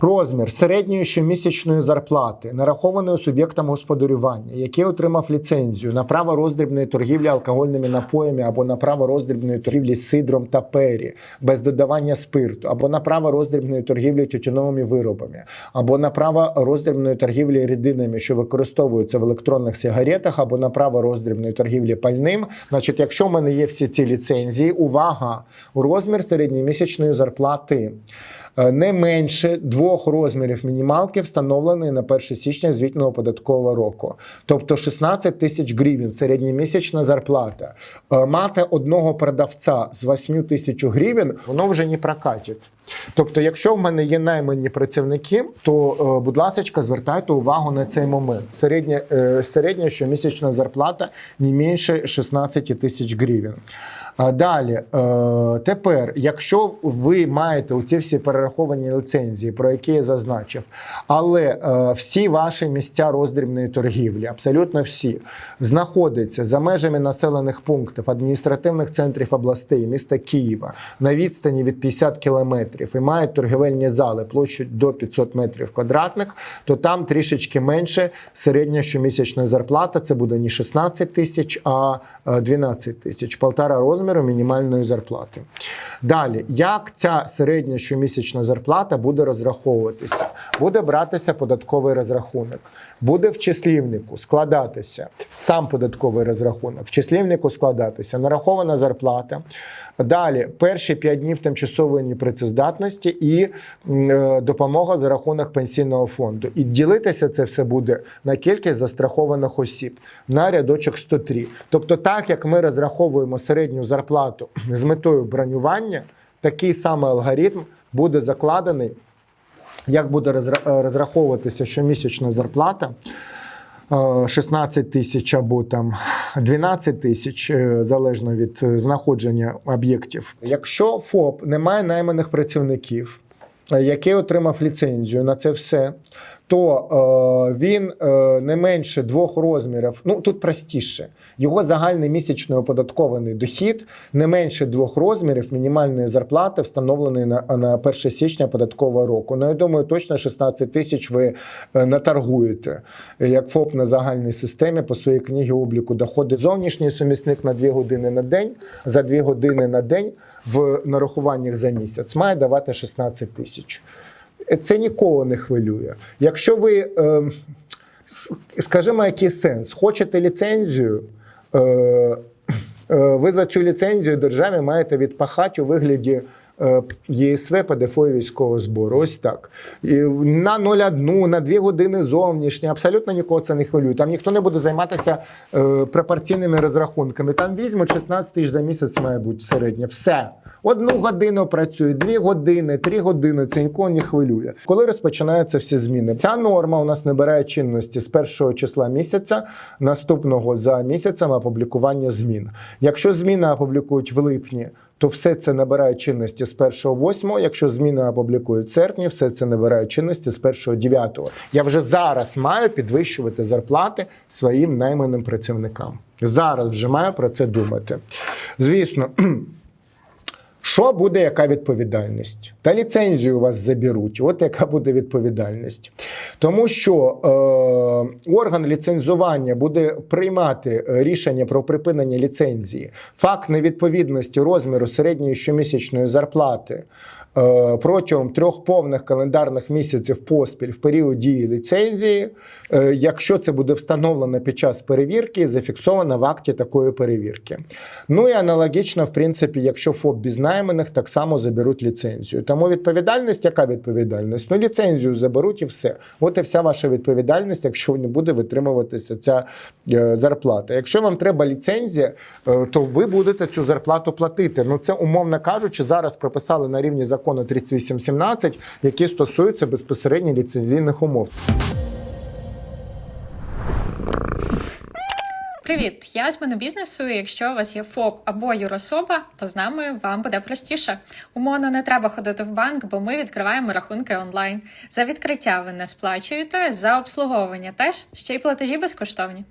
Розмір середньої щомісячної зарплати, нарахованої суб'єктам господарювання, який отримав ліцензію на право роздрібної торгівлі алкогольними напоями або на право роздрібної торгівлі сидром та пері без додавання спирту, або на право роздрібної торгівлі тютюновими виробами, або на право роздрібної торгівлі рідинами, що використовуються в електронних сигаретах, або на право роздрібної торгівлі пальним. Значить, якщо в мене є всі ці ліцензії, увага, розмір середньомісячної зарплати е, не менше двох розмірів мінімалки, встановленої на 1 січня звітного податкового року. Тобто 16 тисяч гривень середньомісячна зарплата. Е, Мати одного продавця з 8 тисяч гривень, воно вже не прокатить. Тобто, якщо в мене є наймані працівники, то, е, будь ласка, звертайте увагу на цей момент. Середня, е, середня щомісячна зарплата не менше 16 тисяч гривень. Далі, е, тепер, якщо ви маєте оці всі перераховані ліцензії, про які я зазначив, але е, всі ваші місця роздрібної торгівлі, абсолютно всі, знаходяться за межами населених пунктів адміністративних центрів областей, міста Києва на відстані від 50 кілометрів і мають торгівельні зали площадю до 500 метрів квадратних, то там трішечки менше середня щомісячна зарплата. Це буде не 16 тисяч, а е, 12 тисяч, полтора розміру мінімальної зарплати. Далі, як ця середня щомісячна зарплата буде розраховуватися? Буде братися податковий розрахунок, буде в числівнику складатися сам податковий розрахунок, в числівнику складатися нарахована зарплата. Далі перші 5 днів тимчасової непрацездатності і е, допомога за рахунок пенсійного фонду. І ділитися це все буде на кількість застрахованих осіб на рядочок 103. Тобто, так як ми розраховуємо середню зарплату з метою бронювання, такий самий алгоритм буде закладений, як буде е, розраховуватися щомісячна зарплата. е, 16 тисяч або там 12 тисяч, е, залежно від е, знаходження об'єктів. Якщо ФОП не має найманих працівників, е, який отримав ліцензію на це все, то е, він е, не менше двох розмірів. Ну тут простіше. Його загальний місячний оподаткований дохід не менше двох розмірів мінімальної зарплати, встановленої на, на 1 січня податкового року. Ну я думаю, точно 16 тисяч ви е, наторгуєте е, як ФОП на загальній системі по своїй книгі обліку доходи. Зовнішній сумісник на 2 години на день за 2 години на день в нарахуваннях за місяць має давати 16 тисяч. Це нікого не хвилює. Якщо ви, е, скажімо, який сенс, хочете ліцензію, е, е, ви за цю ліцензію державі маєте відпахати у вигляді. Е, ЄСВ ПДФО військового збору. Ось так. І на 0,1, на 2 години зовнішні. Абсолютно нікого це не хвилює. Там ніхто не буде займатися е, пропорційними розрахунками. Там візьмуть 16 тисяч за місяць, має бути середнє. Все. Одну годину працює, дві години, три години. Це нікого не хвилює. Коли розпочинаються всі зміни, ця норма у нас набирає чинності з першого числа місяця, наступного за місяцем опублікування змін. Якщо зміни опублікують в липні. То все це набирає чинності з 1.8, Якщо зміни опублікують в серпні, все це набирає чинності з 1.9. Я вже зараз маю підвищувати зарплати своїм найманим працівникам. Зараз вже маю про це думати. Звісно. Що буде, яка відповідальність? Та ліцензію вас заберуть. От яка буде відповідальність. Тому що е, орган ліцензування буде приймати е, рішення про припинення ліцензії. Факт невідповідності розміру середньої щомісячної зарплати е, протягом трьох повних календарних місяців поспіль в період дії ліцензії, е, якщо це буде встановлено під час перевірки, зафіксовано в акті такої перевірки. Ну і аналогічно, в принципі, якщо ФОП без найманих, так само заберуть ліцензію. Тому відповідальність, яка відповідальність? Ну, ліцензію заберуть і все. От і вся ваша відповідальність, якщо не буде витримуватися ця е, зарплата. Якщо вам треба ліцензія, е, то ви будете цю зарплату платити. Ну це умовно кажучи, зараз прописали на рівні закону 3817, які стосуються безпосередньо ліцензійних умов. Привіт, я з монобізнесу. і Якщо у вас є ФОП або юрособа, то з нами вам буде простіше. Умовно не треба ходити в банк, бо ми відкриваємо рахунки онлайн. За відкриття ви не сплачуєте, за обслуговування теж ще й платежі безкоштовні.